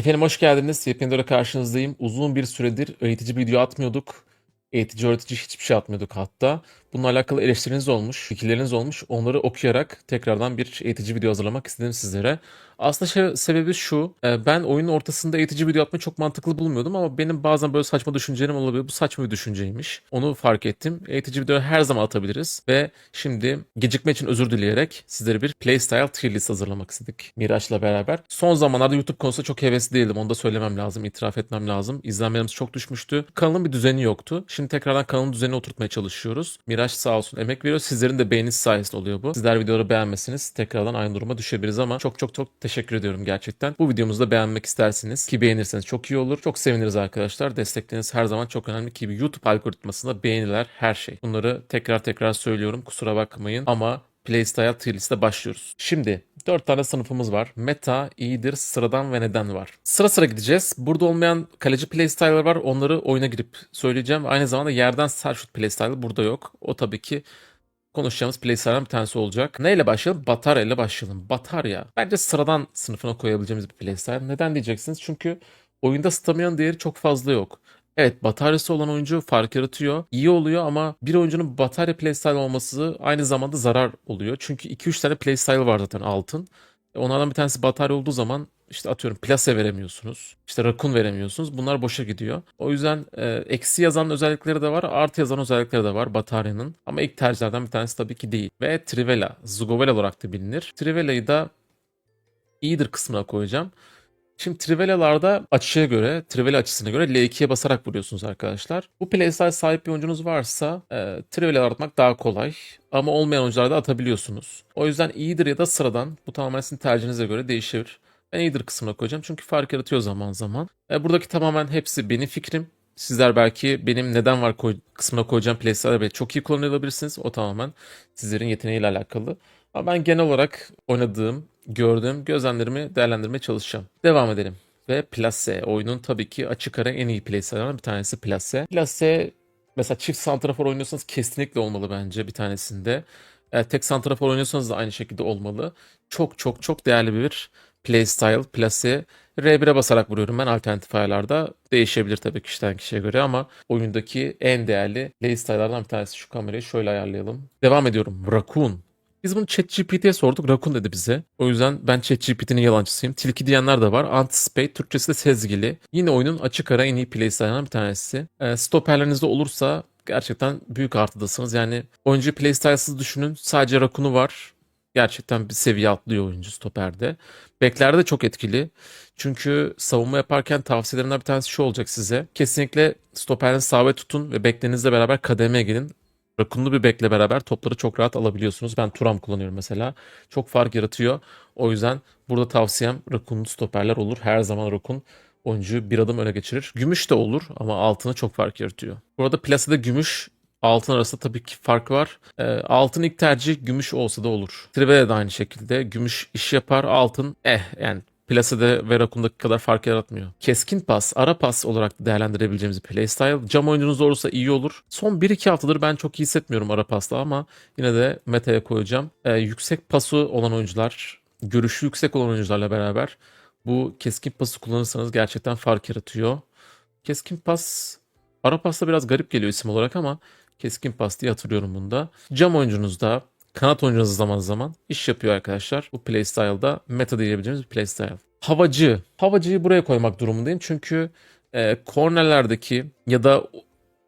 Efendim hoş geldiniz. Yepyeni karşınızdayım. Uzun bir süredir eğitici video atmıyorduk. Eğitici öğretici hiçbir şey atmıyorduk hatta. Bununla alakalı eleştiriniz olmuş, fikirleriniz olmuş. Onları okuyarak tekrardan bir eğitici video hazırlamak istedim sizlere. Aslında şey, sebebi şu. e, Ben oyunun ortasında eğitici video atmayı çok mantıklı bulmuyordum ama benim bazen böyle saçma düşüncelerim olabiliyor. Bu saçma bir düşünceymiş. Onu fark ettim. Eğitici video her zaman atabiliriz. Ve şimdi gecikme için özür dileyerek sizlere bir playstyle tier list hazırlamak istedik Miraç'la beraber. Son zamanlarda YouTube konusunda çok hevesli değildim. Onu da söylemem lazım, itiraf etmem lazım. İzlenmelerimiz çok düşmüştü. Kanalın bir düzeni yoktu. Şimdi tekrardan kanalın düzenini oturtmaya çalışıyoruz. Miraç sağ olsun emek veriyor. Sizlerin de beğenisi sayesinde oluyor bu. Sizler videoları beğenmesiniz tekrardan aynı duruma düşebiliriz ama çok çok çok teşekkür ediyorum gerçekten. Bu videomuzu da beğenmek istersiniz ki beğenirseniz çok iyi olur. Çok seviniriz arkadaşlar. Destekleriniz her zaman çok önemli ki YouTube algoritmasında beğeniler her şey. Bunları tekrar tekrar söylüyorum. Kusura bakmayın ama Playstyle tier başlıyoruz. Şimdi 4 tane sınıfımız var. Meta, iyidir, sıradan ve neden var. Sıra sıra gideceğiz. Burada olmayan kaleci playstyle'lar var. Onları oyuna girip söyleyeceğim. Aynı zamanda yerden sert şut playstyle burada yok. O tabii ki konuşacağımız playstyle'dan bir tanesi olacak. Neyle başlayalım? Batarya ile başlayalım. Batarya. Bence sıradan sınıfına koyabileceğimiz bir playstyle. Neden diyeceksiniz? Çünkü oyunda stamina'nın değeri çok fazla yok. Evet bataryası olan oyuncu fark yaratıyor. İyi oluyor ama bir oyuncunun batarya playstyle olması aynı zamanda zarar oluyor. Çünkü 2-3 tane playstyle var zaten altın. E, Onlardan bir tanesi batarya olduğu zaman işte atıyorum plase veremiyorsunuz. İşte rakun veremiyorsunuz. Bunlar boşa gidiyor. O yüzden e, eksi yazan özellikleri de var. Artı yazan özellikleri de var bataryanın. Ama ilk tercihlerden bir tanesi tabii ki değil. Ve Trivela, Zugovela olarak da bilinir. Trivela'yı da iyidir kısmına koyacağım. Şimdi Trivela'larda açıya göre, Trivela açısına göre L2'ye basarak vuruyorsunuz arkadaşlar. Bu playstyle sahip bir oyuncunuz varsa e, Trivela'lar atmak daha kolay. Ama olmayan oyuncularda atabiliyorsunuz. O yüzden iyidir ya da sıradan. Bu tamamen sizin tercihinize göre değişir. Ben iyidir kısmına koyacağım çünkü fark yaratıyor zaman zaman. E, buradaki tamamen hepsi benim fikrim. Sizler belki benim neden var koy, kısmına koyacağım playstyle'ları çok iyi kullanabilirsiniz. O tamamen sizlerin yeteneğiyle alakalı. Ama ben genel olarak oynadığım, gördüğüm gözlemlerimi değerlendirmeye çalışacağım. Devam edelim. Ve Plase. Oyunun tabii ki açık ara en iyi playstyle'larından bir tanesi Plase. Plase mesela çift santrafor oynuyorsanız kesinlikle olmalı bence bir tanesinde. Eğer tek santrafor oynuyorsanız da aynı şekilde olmalı. Çok çok çok değerli bir playstyle. Plase R1'e basarak vuruyorum ben alternatif ayarlarda. Değişebilir tabii kişiden kişiye göre ama oyundaki en değerli playstyle'lardan bir tanesi. Şu kamerayı şöyle ayarlayalım. Devam ediyorum. Raccoon. Biz bunu ChatGPT'ye sorduk. Rakun dedi bize. O yüzden ben ChatGPT'nin yalancısıyım. Tilki diyenler de var. Anticipate, Türkçesi de sezgili. Yine oyunun açık ara en iyi playstyle'larından bir tanesi. E, stoperlerinizde olursa gerçekten büyük artıdasınız. Yani oyuncu playstylesız düşünün. Sadece Rakun'u var. Gerçekten bir seviye atlıyor oyuncu stoperde. Beklerde de çok etkili. Çünkü savunma yaparken tavsiyelerimden bir tanesi şu olacak size. Kesinlikle stoperinizi sabit tutun ve beklerinizle beraber kademeye gelin. Rakunlu bir bekle beraber topları çok rahat alabiliyorsunuz. Ben Turam kullanıyorum mesela. Çok fark yaratıyor. O yüzden burada tavsiyem Rakunlu stoperler olur. Her zaman Rakun oyuncuyu bir adım öne geçirir. Gümüş de olur ama altını çok fark yaratıyor. Burada plasede gümüş altın arasında tabii ki fark var. Ee, altın ilk tercih gümüş olsa da olur. Trivela de aynı şekilde. Gümüş iş yapar altın eh yani Plase'de ve Rakun'daki kadar fark yaratmıyor. Keskin pas, ara pas olarak değerlendirebileceğimiz bir playstyle. Cam oyuncunuz olursa iyi olur. Son 1-2 haftadır ben çok iyi hissetmiyorum ara pasta ama yine de meta'ya koyacağım. Ee, yüksek pası olan oyuncular, görüşü yüksek olan oyuncularla beraber bu keskin pası kullanırsanız gerçekten fark yaratıyor. Keskin pas, ara pasta biraz garip geliyor isim olarak ama keskin pas diye hatırlıyorum bunda. Cam oyuncunuzda kanat oyuncunuz zaman zaman iş yapıyor arkadaşlar. Bu playstyle'da meta diyebileceğimiz bir playstyle. Havacı. Havacıyı buraya koymak durumundayım çünkü e, kornerlerdeki ya da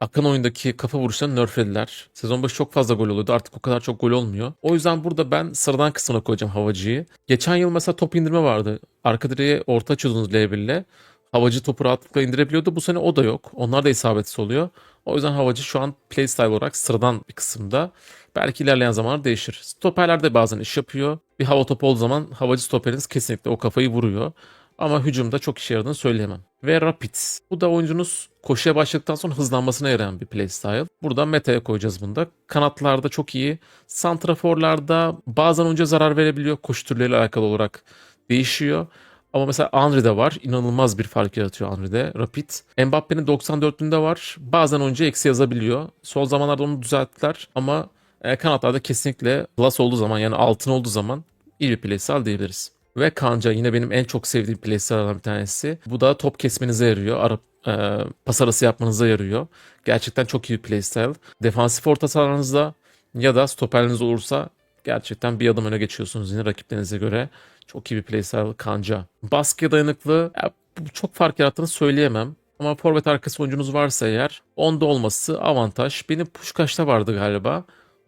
akan oyundaki kafa vuruşlarını nerflediler. Sezon başı çok fazla gol oluyordu. Artık o kadar çok gol olmuyor. O yüzden burada ben sıradan kısmına koyacağım havacıyı. Geçen yıl mesela top indirme vardı. Arka direğe orta açıyordunuz L1 ile. Havacı topu rahatlıkla indirebiliyordu. Bu sene o da yok. Onlar da isabetsiz oluyor. O yüzden havacı şu an playstyle olarak sıradan bir kısımda. Belki ilerleyen zamanlar değişir. Stoperler de bazen iş yapıyor. Bir hava topu olduğu zaman havacı stoperiniz kesinlikle o kafayı vuruyor. Ama hücumda çok işe yaradığını söyleyemem. Ve Rapid. Bu da oyuncunuz koşuya başladıktan sonra hızlanmasına yarayan bir playstyle. Buradan meta'ya koyacağız bunu da. Kanatlarda çok iyi. Santraforlarda bazen oyuncuya zarar verebiliyor. Koşu türleriyle alakalı olarak değişiyor. Ama mesela Henry'de var. İnanılmaz bir fark yaratıyor Henry'de. Rapid. Mbappe'nin 94'ünde var. Bazen oyuncu eksi yazabiliyor. Son zamanlarda onu düzelttiler. Ama e, kanatlarda kesinlikle plus olduğu zaman yani altın olduğu zaman iyi bir playstyle diyebiliriz. Ve kanca yine benim en çok sevdiğim playstyle'lardan bir tanesi. Bu da top kesmenize yarıyor. Ara, e, pas arası yapmanıza yarıyor. Gerçekten çok iyi bir playstyle. Defansif orta sahanızda ya da stoperiniz olursa gerçekten bir adım öne geçiyorsunuz yine rakiplerinize göre. Çok iyi bir playstyle kanca. Baskıya dayanıklı ya, bu çok fark yarattığını söyleyemem. Ama forvet arkası oyuncunuz varsa eğer onda olması avantaj. Benim Puşkaş'ta vardı galiba.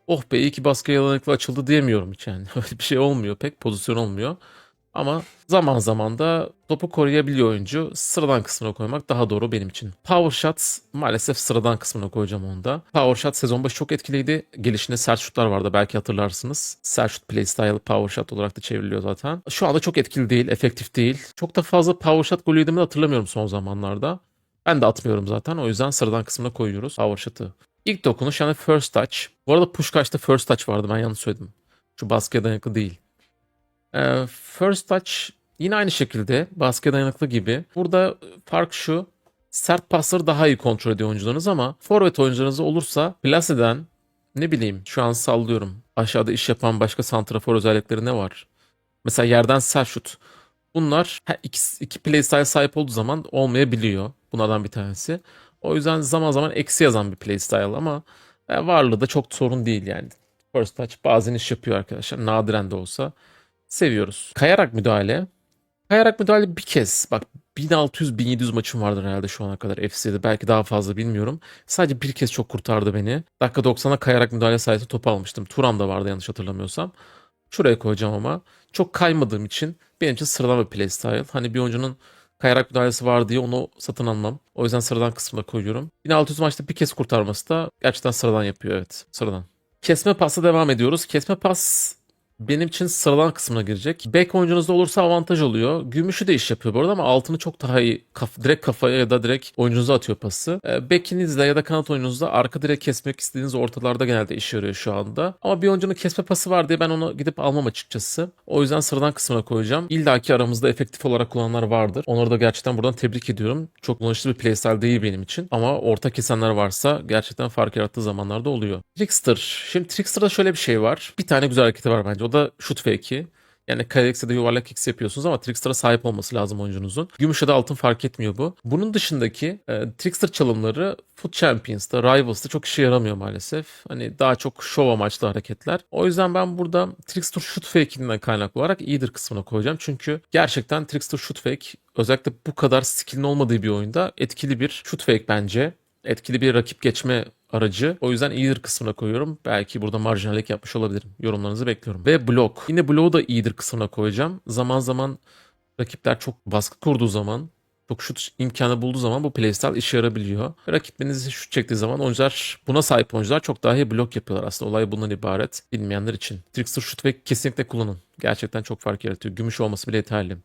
Oh be iyi ki baskıya dayanıklı açıldı diyemiyorum hiç yani. Öyle bir şey olmuyor pek pozisyon olmuyor. Ama zaman zaman da topu koruyabiliyor oyuncu. Sıradan kısmına koymak daha doğru benim için. Power Shot maalesef sıradan kısmına koyacağım onda. Power Shot sezon başı çok etkiliydi. Gelişinde sert şutlar vardı belki hatırlarsınız. Sert şut playstyle Power Shot olarak da çevriliyor zaten. Şu anda çok etkili değil, efektif değil. Çok da fazla Power Shot golü yediğimi hatırlamıyorum son zamanlarda. Ben de atmıyorum zaten. O yüzden sıradan kısmına koyuyoruz Power Shot'ı. İlk dokunuş yani First Touch. Bu arada Pushkaş'ta First Touch vardı ben yanlış söyledim. Şu baskıya dayanıklı değil. Ee, First Touch yine aynı şekilde baskıya dayanıklı gibi. Burada fark şu. Sert pasları daha iyi kontrol ediyor oyuncularınız ama forvet oyuncularınız olursa plaseden ne bileyim şu an sallıyorum. Aşağıda iş yapan başka santrafor özellikleri ne var? Mesela yerden sert şut. Bunlar iki, iki playstyle sahip olduğu zaman olmayabiliyor. Bunlardan bir tanesi. O yüzden zaman zaman eksi yazan bir playstyle ama e, varlığı da çok sorun değil yani. First touch bazen iş yapıyor arkadaşlar. Nadiren de olsa seviyoruz. Kayarak müdahale. Kayarak müdahale bir kez. Bak 1600-1700 maçım vardır herhalde şu ana kadar FC'de. Belki daha fazla bilmiyorum. Sadece bir kez çok kurtardı beni. Dakika 90'a kayarak müdahale sayesinde topu almıştım. Turan da vardı yanlış hatırlamıyorsam. Şuraya koyacağım ama. Çok kaymadığım için benim için sıradan bir playstyle. Hani bir oyuncunun kayarak müdahalesi var diye onu satın almam. O yüzden sıradan kısmına koyuyorum. 1600 maçta bir kez kurtarması da gerçekten sıradan yapıyor evet. Sıradan. Kesme pasla devam ediyoruz. Kesme pas benim için sıradan kısmına girecek. Back oyuncunuzda olursa avantaj oluyor. Gümüşü de iş yapıyor bu arada ama altını çok daha iyi kaf direkt kafaya ya da direkt oyuncunuza atıyor pası. E, backinizde ya da kanat oyuncunuzda arka direkt kesmek istediğiniz ortalarda genelde işe yarıyor şu anda. Ama bir oyuncunun kesme pası var diye ben onu gidip almam açıkçası. O yüzden sıradan kısmına koyacağım. İlla ki aramızda efektif olarak kullananlar vardır. Onları da gerçekten buradan tebrik ediyorum. Çok kullanışlı bir playstyle değil benim için. Ama orta kesenler varsa gerçekten fark yarattığı zamanlarda oluyor. Trickster. Şimdi Trickster'da şöyle bir şey var. Bir tane güzel hareketi var bence. O da shoot fake'i. Yani kare ya da yuvarlak X yapıyorsunuz ama Trickster'a sahip olması lazım oyuncunuzun. Gümüş ya da altın fark etmiyor bu. Bunun dışındaki e, Trickster çalımları Foot Champions'ta, Rivals'ta çok işe yaramıyor maalesef. Hani daha çok şov amaçlı hareketler. O yüzden ben burada Trickster Shoot Fake'inden kaynaklı olarak iyidir kısmına koyacağım. Çünkü gerçekten Trickster Shoot Fake özellikle bu kadar skill'in olmadığı bir oyunda etkili bir shoot fake bence. Etkili bir rakip geçme aracı. O yüzden iyidir kısmına koyuyorum. Belki burada marjinallik yapmış olabilirim. Yorumlarınızı bekliyorum. Ve blok. Yine bloğu da iyidir kısmına koyacağım. Zaman zaman rakipler çok baskı kurduğu zaman çok şut imkanı bulduğu zaman bu playstyle işe yarabiliyor. Rakiplerinizi şut çektiği zaman oyuncular buna sahip oyuncular çok daha iyi blok yapıyorlar aslında. Olay bundan ibaret bilmeyenler için. Trickster şut ve kesinlikle kullanın. Gerçekten çok fark yaratıyor. Gümüş olması bile yeterli.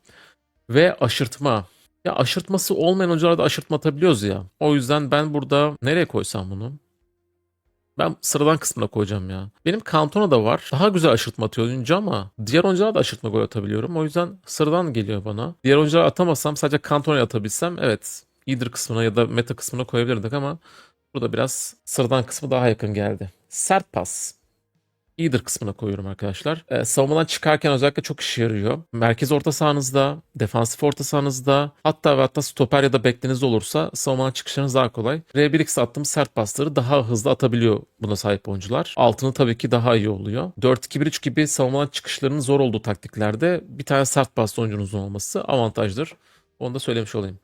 Ve aşırtma. Ya aşırtması olmayan oyunculara da aşırtma atabiliyoruz ya. O yüzden ben burada nereye koysam bunu? Ben sıradan kısmına koyacağım ya. Benim Cantona da var. Daha güzel aşırtma atıyor oyuncu ama diğer oyunculara da aşırtma gol atabiliyorum. O yüzden sıradan geliyor bana. Diğer oyunculara atamasam sadece Cantona'ya atabilsem evet iyidir kısmına ya da meta kısmına koyabilirdik ama burada biraz sıradan kısmı daha yakın geldi. Sert pas iyidir kısmına koyuyorum arkadaşlar. Ee, savunmadan çıkarken özellikle çok işe yarıyor. Merkez orta sahanızda, defansif orta sahanızda hatta ve hatta stoper ya da bekliniz olursa savunmadan çıkışlarınız daha kolay. R1X attığım sert pasları daha hızlı atabiliyor buna sahip oyuncular. Altını tabii ki daha iyi oluyor. 4-2-1-3 gibi savunmadan çıkışlarının zor olduğu taktiklerde bir tane sert paslı oyuncunuzun olması avantajdır. Onu da söylemiş olayım.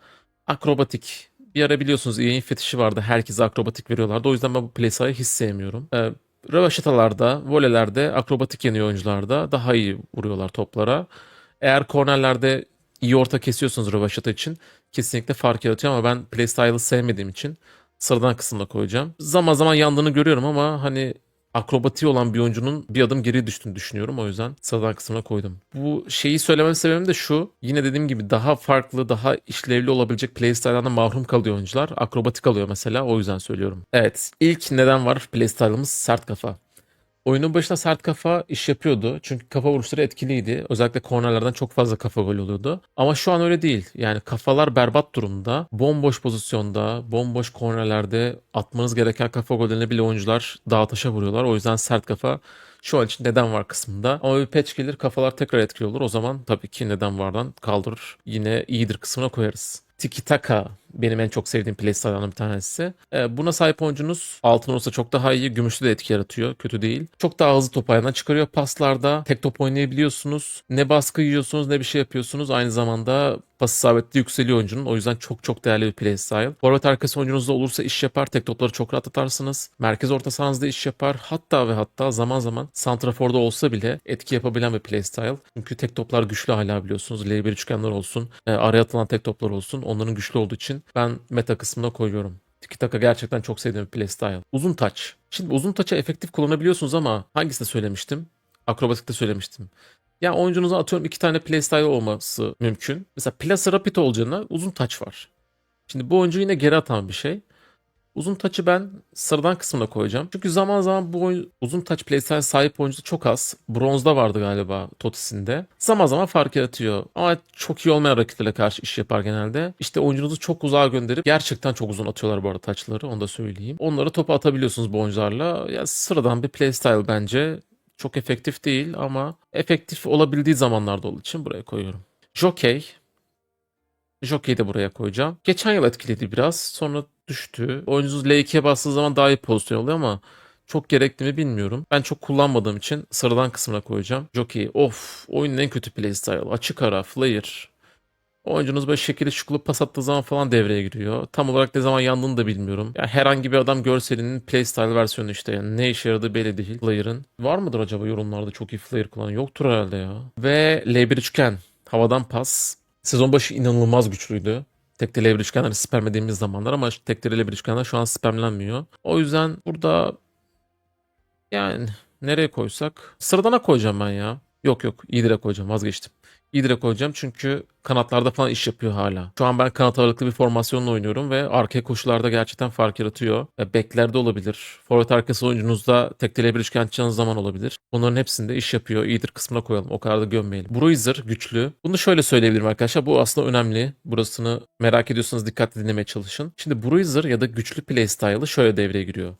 Akrobatik. Bir ara biliyorsunuz yayın fetişi vardı. Herkese akrobatik veriyorlardı. O yüzden ben bu playsayı hiç sevmiyorum. Ee, Rövaşatalarda, volelerde, akrobatik yeniyor oyuncularda daha iyi vuruyorlar toplara. Eğer kornerlerde iyi orta kesiyorsunuz rövaşata için kesinlikle fark yaratıyor ama ben playstyle'ı sevmediğim için sıradan kısımda koyacağım. Zaman zaman yandığını görüyorum ama hani akrobatiği olan bir oyuncunun bir adım geri düştüğünü düşünüyorum. O yüzden sıradan kısmına koydum. Bu şeyi söylemem sebebim de şu. Yine dediğim gibi daha farklı, daha işlevli olabilecek playstyle'dan mahrum kalıyor oyuncular. Akrobatik alıyor mesela. O yüzden söylüyorum. Evet. ilk neden var playstyle'ımız sert kafa. Oyunun başında sert kafa iş yapıyordu. Çünkü kafa vuruşları etkiliydi. Özellikle kornerlerden çok fazla kafa gol oluyordu. Ama şu an öyle değil. Yani kafalar berbat durumda. Bomboş pozisyonda, bomboş kornerlerde atmanız gereken kafa gollerini bile oyuncular dağa taşa vuruyorlar. O yüzden sert kafa şu an için neden var kısmında. Ama bir patch gelir kafalar tekrar etkili olur. O zaman tabii ki neden vardan kaldırır. Yine iyidir kısmına koyarız. Tiki Taka benim en çok sevdiğim playstyle'lardan bir tanesi. Ee, buna sahip oyuncunuz altın olursa çok daha iyi. Gümüşlü de etki yaratıyor. Kötü değil. Çok daha hızlı top ayağından çıkarıyor paslarda. Tek top oynayabiliyorsunuz. Ne baskı yiyorsunuz ne bir şey yapıyorsunuz. Aynı zamanda pas isabetli yükseliyor oyuncunun. O yüzden çok çok değerli bir playstyle. Forvet arkası oyuncunuzda olursa iş yapar. Tek topları çok rahat atarsınız. Merkez orta sahanızda iş yapar. Hatta ve hatta zaman zaman santraforda olsa bile etki yapabilen bir playstyle. Çünkü tek toplar güçlü hala biliyorsunuz. L1 üçgenler olsun. e, araya atılan tek toplar olsun. Onların güçlü olduğu için ben meta kısmına koyuyorum. Tiki Taka gerçekten çok sevdiğim bir playstyle. Uzun taç. Şimdi uzun taçı efektif kullanabiliyorsunuz ama hangisinde söylemiştim? Akrobatikte söylemiştim. Ya oyuncunuza atıyorum iki tane playstyle olması mümkün. Mesela Plaza Rapid olacağına uzun taç var. Şimdi bu oyuncu yine geri atan bir şey. Uzun taçı ben sıradan kısmına koyacağım. Çünkü zaman zaman bu oyun, uzun taç playstyle sahip oyuncu çok az. Bronzda vardı galiba Totis'inde. Zaman zaman fark yaratıyor. Ama çok iyi olmayan rakiplerle karşı iş yapar genelde. İşte oyuncunuzu çok uzağa gönderip gerçekten çok uzun atıyorlar bu arada taçları onu da söyleyeyim. Onları topa atabiliyorsunuz bu oyuncularla. Ya sıradan bir playstyle bence. Çok efektif değil ama efektif olabildiği zamanlarda olduğu için buraya koyuyorum. Jockey. Jockey'i de buraya koyacağım. Geçen yıl etkiledi biraz. Sonra düştü. Oyuncunuz L2'ye bastığı zaman daha iyi pozisyon oluyor ama çok gerekli mi bilmiyorum. Ben çok kullanmadığım için sıradan kısmına koyacağım. Jockey. Of. Oyunun en kötü playstyle. Açık ara. Flare. Oyuncunuz böyle şekilli şukulu pas attığı zaman falan devreye giriyor. Tam olarak ne zaman yandığını da bilmiyorum. Ya herhangi bir adam görselinin playstyle versiyonu işte. Yani ne işe yaradığı belli değil. Flare'ın. Var mıdır acaba yorumlarda çok iyi flare kullanan? Yoktur herhalde ya. Ve L1 üçgen. Havadan pas. Sezon başı inanılmaz güçlüydü. Tek de L1 üçgenleri spamlediğimiz zamanlar ama tek de L1 üçgenler şu an spamlenmiyor. O yüzden burada yani nereye koysak? Sıradana koyacağım ben ya. Yok yok İdire koyacağım vazgeçtim. İdire koyacağım çünkü kanatlarda falan iş yapıyor hala. Şu an ben kanat ağırlıklı bir formasyonla oynuyorum ve arka koşularda gerçekten fark yaratıyor. E, Beklerde olabilir. Forvet arkası oyuncunuzda tek bir üçgen zaman olabilir. Bunların hepsinde iş yapıyor. İyidir kısmına koyalım. O kadar da gömmeyelim. Bruiser güçlü. Bunu şöyle söyleyebilirim arkadaşlar. Bu aslında önemli. Burasını merak ediyorsanız dikkatli dinlemeye çalışın. Şimdi Bruiser ya da güçlü playstyle'ı şöyle devreye giriyor.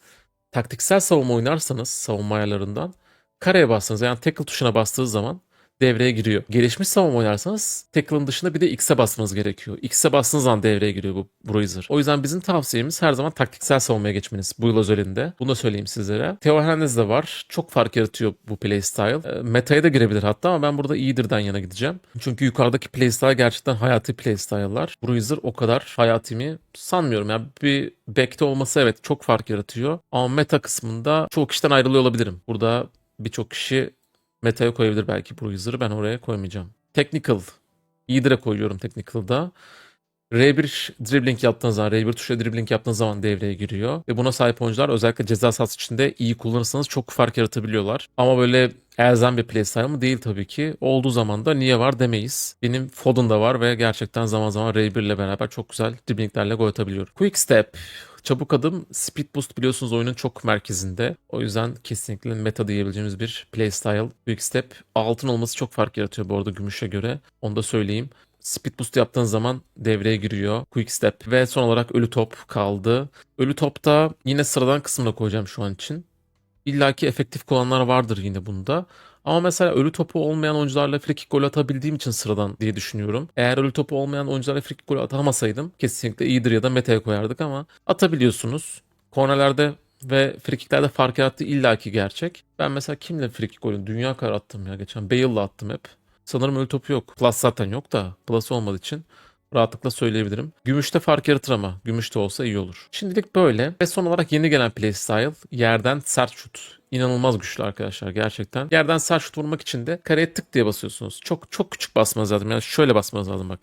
Taktiksel savunma oynarsanız savunma ayarlarından kareye bastığınız yani tackle tuşuna bastığı zaman devreye giriyor. Gelişmiş savunma oynarsanız tackle'ın dışında bir de X'e basmanız gerekiyor. X'e bastığınız zaman devreye giriyor bu Bruiser. O yüzden bizim tavsiyemiz her zaman taktiksel savunmaya geçmeniz bu yıl özelinde. Bunu da söyleyeyim sizlere. Theo Hernandez de var. Çok fark yaratıyor bu playstyle. E, Meta'ya da girebilir hatta ama ben burada iyidirden yana gideceğim. Çünkü yukarıdaki playstyle gerçekten hayati playstyle'lar. Bruiser o kadar hayati mi sanmıyorum. Yani bir back'te olması evet çok fark yaratıyor. Ama meta kısmında çoğu kişiden ayrılıyor olabilirim. Burada birçok kişi Meta'ya koyabilir belki Bruiser'ı. Ben oraya koymayacağım. Technical. İyidir'e koyuyorum Technical'da. R1 dribbling yaptığınız zaman, R1 tuşla dribbling yaptığınız zaman devreye giriyor. Ve buna sahip oyuncular özellikle ceza sahası içinde iyi kullanırsanız çok fark yaratabiliyorlar. Ama böyle elzem bir playstyle mı değil tabii ki. Olduğu zaman da niye var demeyiz. Benim Foden'da var ve gerçekten zaman zaman R1 ile beraber çok güzel dribblinglerle gol atabiliyorum. Quick step. Çabuk adım, speed boost biliyorsunuz oyunun çok merkezinde. O yüzden kesinlikle meta diyebileceğimiz bir playstyle. Quick step. Altın olması çok fark yaratıyor bu arada gümüşe göre. Onu da söyleyeyim. Speed boost yaptığın zaman devreye giriyor. Quick step ve son olarak ölü top kaldı. Ölü topta yine sıradan kısmına koyacağım şu an için. İlla ki efektif kullananlar vardır yine bunda. Ama mesela ölü topu olmayan oyuncularla free kick gol atabildiğim için sıradan diye düşünüyorum. Eğer ölü topu olmayan oyuncularla free kick gol atamasaydım kesinlikle iyidir ya da meta'ya koyardık ama atabiliyorsunuz. Kornerlerde ve frikiklerde fark yarattığı illaki gerçek. Ben mesela kimle frikik golü? Dünya kadar attım ya geçen. Bale'la attım hep. Sanırım ölü topu yok. Plus zaten yok da. Plus olmadığı için rahatlıkla söyleyebilirim. Gümüşte fark yaratır ama. Gümüşte olsa iyi olur. Şimdilik böyle. Ve son olarak yeni gelen playstyle. Yerden sert şut. İnanılmaz güçlü arkadaşlar gerçekten. Yerden sert şut vurmak için de kareye tık diye basıyorsunuz. Çok çok küçük basmanız lazım. Yani şöyle basmanız lazım bak.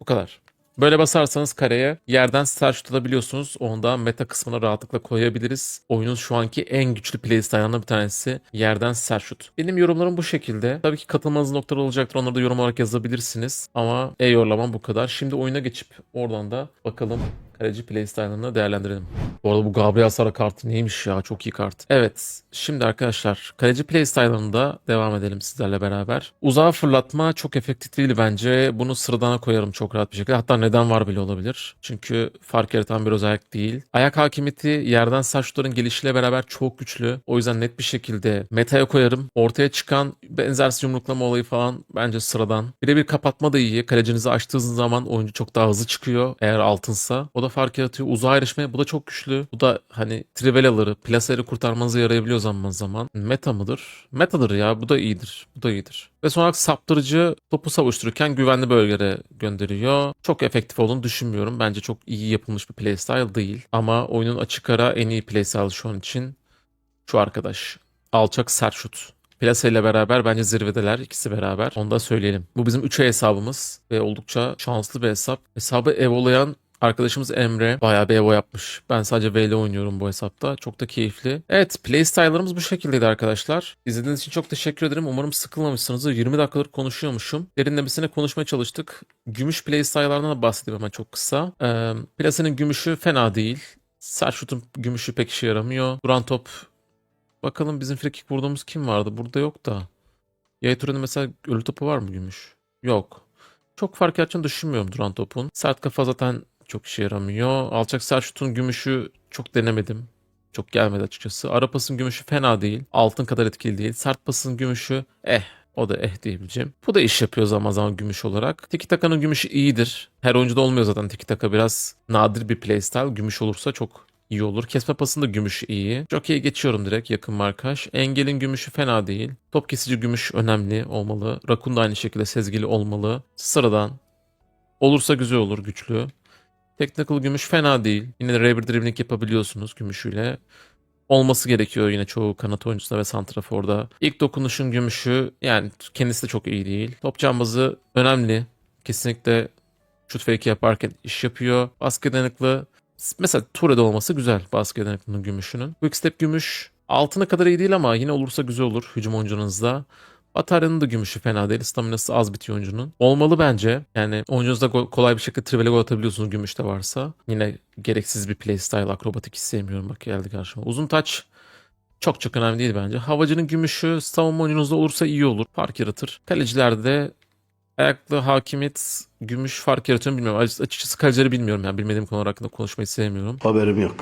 Bu kadar. Böyle basarsanız kareye yerden sert şut atabiliyorsunuz. Onu da meta kısmına rahatlıkla koyabiliriz. Oyunun şu anki en güçlü playstyle'larından bir tanesi yerden sert şut. Benim yorumlarım bu şekilde. Tabii ki katılmanız noktaları olacaktır. Onları da yorum olarak yazabilirsiniz. Ama e-yorlamam bu kadar. Şimdi oyuna geçip oradan da bakalım kaleci playstyle'ını değerlendirelim. Bu arada bu Gabriel Sara kartı neymiş ya? Çok iyi kart. Evet. Şimdi arkadaşlar kaleci playstyle'ında devam edelim sizlerle beraber. Uzağa fırlatma çok efektif değil bence. Bunu sıradana koyarım çok rahat bir şekilde. Hatta neden var bile olabilir. Çünkü fark yaratan bir özellik değil. Ayak hakimiyeti yerden sağ şutların gelişiyle beraber çok güçlü. O yüzden net bir şekilde metaya koyarım. Ortaya çıkan benzersiz yumruklama olayı falan bence sıradan. Birebir kapatma da iyi. Kalecinizi açtığınız zaman oyuncu çok daha hızlı çıkıyor eğer altınsa. O da fark yaratıyor. Uzağa erişme bu da çok güçlü. Bu da hani trivelaları, plaseleri kurtarmanıza yarayabiliyor zaman zaman. Meta mıdır? Metadır ya. Bu da iyidir. Bu da iyidir. Ve son olarak saptırıcı topu savuştururken güvenli bölgelere gönderiyor. Çok efektif olduğunu düşünmüyorum. Bence çok iyi yapılmış bir playstyle değil. Ama oyunun açık ara en iyi playstyle şu an için şu arkadaş. Alçak sert şut. Plase ile beraber bence zirvedeler ikisi beraber. Onu da söyleyelim. Bu bizim 3 hesabımız ve oldukça şanslı bir hesap. Hesabı evolayan arkadaşımız Emre bayağı evo yapmış. Ben sadece V oynuyorum bu hesapta. Çok da keyifli. Evet playstyle'larımız bu şekildeydi arkadaşlar. İzlediğiniz için çok teşekkür ederim. Umarım sıkılmamışsınızdır. 20 dakikadır konuşuyormuşum. Derinlemesine konuşmaya çalıştık. Gümüş playstyle'lardan da bahsedeyim hemen çok kısa. Ee, Plase'nin gümüşü fena değil. Serşut'un gümüşü pek işe yaramıyor. Duran top Bakalım bizim frikik vurduğumuz kim vardı? Burada yok da. Yay turunun mesela ölü topu var mı gümüş? Yok. Çok fark yaratacağını düşünmüyorum duran topun. Sert kafa zaten çok işe yaramıyor. Alçak sert şutun gümüşü çok denemedim. Çok gelmedi açıkçası. Ara pasın gümüşü fena değil. Altın kadar etkili değil. Sert pasın gümüşü eh o da eh diyebileceğim. Bu da iş yapıyor zaman zaman gümüş olarak. Tiki Taka'nın gümüşü iyidir. Her oyuncuda olmuyor zaten Tiki Taka biraz nadir bir playstyle. Gümüş olursa çok iyi olur. Kesme pasında gümüş iyi. Jockey'e geçiyorum direkt yakın markaj. Engel'in gümüşü fena değil. Top kesici gümüş önemli olmalı. Rakun da aynı şekilde sezgili olmalı. Sıradan. Olursa güzel olur güçlü. Technical gümüş fena değil. Yine de Raver dribbling yapabiliyorsunuz gümüşüyle. Olması gerekiyor yine çoğu kanat oyuncusunda ve santraforda. İlk dokunuşun gümüşü yani kendisi de çok iyi değil. Top cambazı önemli. Kesinlikle şut fake yaparken iş yapıyor. Baskı dayanıklı Mesela Ture'de olması güzel basket dayanıklılığının gümüşünün. Quick step gümüş. Altına kadar iyi değil ama yine olursa güzel olur hücum oyuncunuzda. Batarya'nın da gümüşü fena değil. Staminası az bitiyor oyuncunun. Olmalı bence. Yani oyuncunuzda go- kolay bir şekilde trivele gol atabiliyorsunuz gümüş de varsa. Yine gereksiz bir playstyle. Akrobatik hiç sevmiyorum bak geldi karşıma. Uzun taç çok çok önemli değil bence. Havacının gümüşü savunma oyuncunuzda olursa iyi olur. Fark yaratır. Kalecilerde de ayaklı hakimiyet gümüş fark yaratıyor bilmiyorum. Açık- Açıkçası kalecileri bilmiyorum yani bilmediğim konular hakkında konuşmayı sevmiyorum. Haberim yok.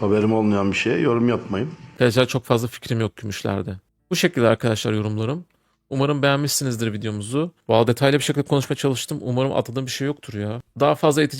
Haberim olmayan bir şeye yorum yapmayın. Kaleciler çok fazla fikrim yok gümüşlerde. Bu şekilde arkadaşlar yorumlarım. Umarım beğenmişsinizdir videomuzu. Valla detaylı bir şekilde konuşmaya çalıştım. Umarım atladığım bir şey yoktur ya. Daha fazla eğitici